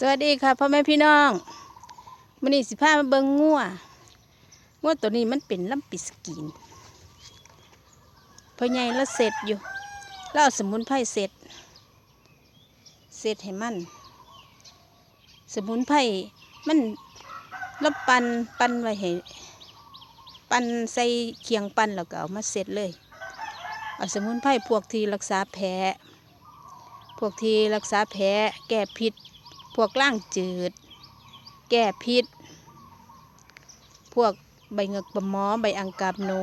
สวัสดีค่ะพ่อแม่พี่น้องมันนี้สิพามาเบิงงัวงัวตัวนี้มันเป็นลำปิสกีนพ่อใหญ่แล้วเสร็จอยู่แล้วเอาสมุนไพรเสร็จ เสร็จให้มัน สมุนไพรมันแล้วปันปันไว้ให้ปันใส่เคียงปันแล้วก็เอามาเสร็จเลยเอาสมุนไพรพวกที่รักษาแผลพวกที่รักษาแผลแก้พิษ พวกล่างจืด แก้พิษ พวกใบเหงือกปลาหมอใบอังกาบหนู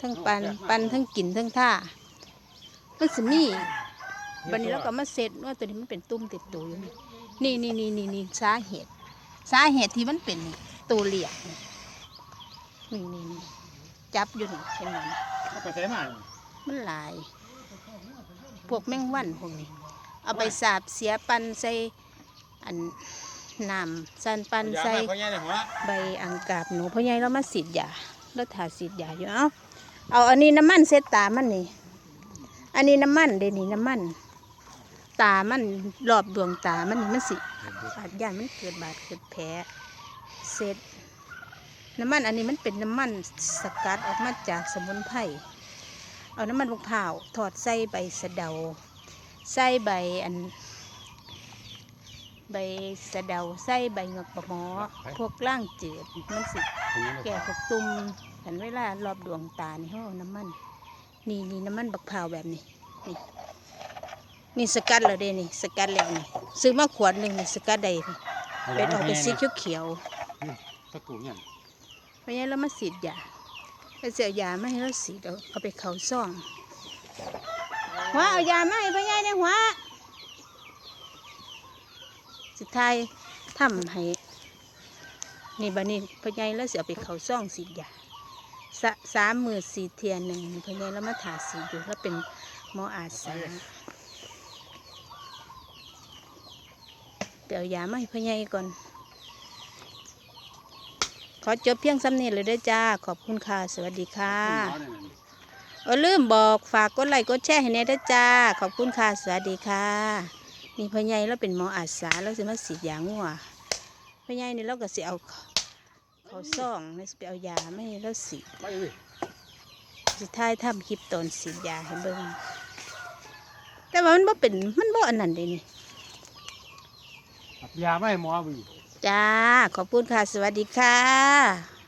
ทั้งปันปันทั้งกินทั้งท่ามันสมีบันนี้เราก็มาเสร็จว่าตัวนี้มันเป็นตุ้มติดตัวอยู่นี่นี่นี่นี่นี่สาเหตุ สาเหตุที่มันเป็นนี่ตัวเหลี่ยมนี่นี่นี่จับอยู่นี่เห็นไหมเอาไปใส่มามันหลาย พวกแมงวันพวกนี้ เอาไปสาบเสียปันใส่อันน้ำสันปันใส่เขาแย่เลยหัวใบอังกาบหนูพ่อใหญ่เรามาสีดยาเราถ่าสีดยาอยู่เอาเอาอันนี้น้ำมันเสตตามันนี่ อันนี้น้ำมันเดยวนี่น้ำมัน ตามันรอบดวงตามันนี่มันสิบาดยานมันเกิดบาดเกิดแผลเสร็จน้ำมันอันนี้มันเป็นน้ำมันสกัดออกมาจากสมุนไพรเอาน้ำมันมะพร้าวถอดใส่ใบสะเดา ใส่ใบอัน ใบสะเดาใส่ใบเงือกปลาหมอ พวกล่างจืดมันสิ แก่พวกตุ่มหันเวลารอบดวงตานี่เขาเอาน้ำมัน นี่นี่น้ำมันบักพร้าวแบบนี้ นี่นี่สกัดแล้วเด้นี่ สกัดแล้วนี่ซื้อมาขวดหนึ่งนี่สกัดใดนี่เป็นออกเป็นสีเขียวๆตะกูเนี่ยเพราะงั้นเรามาสีดยาไปเสียยาไม่ให้เราสีดเอาเอาไปเขาซ่องหัวเอายามาใหัวสุดท้ายทำให้นี่บันนี้พ่อใหญ่แล้วเสียไปเขาซ่องสีดยาสสามมือสีเทียนหนึ่งพ่อใหญ่แล้วมาถาสีอยู่แล้วเป็นหมออาสาไปเอายามาให้พ่อใหญ่ก่อน ขอจบเพียงซ้ำนี้เลยเด้จ้า ขอบคุณค่ะ สวัสดีค่ะ เออลืมบอกฝากกดไลค์กดแชร์ให้แน่เด้อจ้า ขอบคุณค่ะ สวัสดีค่ะ นี่พ่อใหญ่เราเป็นหมออาสาแล้วสิมาสีดยางัวพ่อใหญ่นี่เราก็สิเอาเขาซ่องแล้วสิไปเอายาไม่ให้เราสีดไปเลยสุดท้ายทำคลิปตอนสีดยาให้เบิ่งแต่ว่ามันบ่เป็นมันบ่อันนั้นเลยนี่ยาไม่หมอบีจ้า ขอบคุณค่ะ สวัสดีค่ะ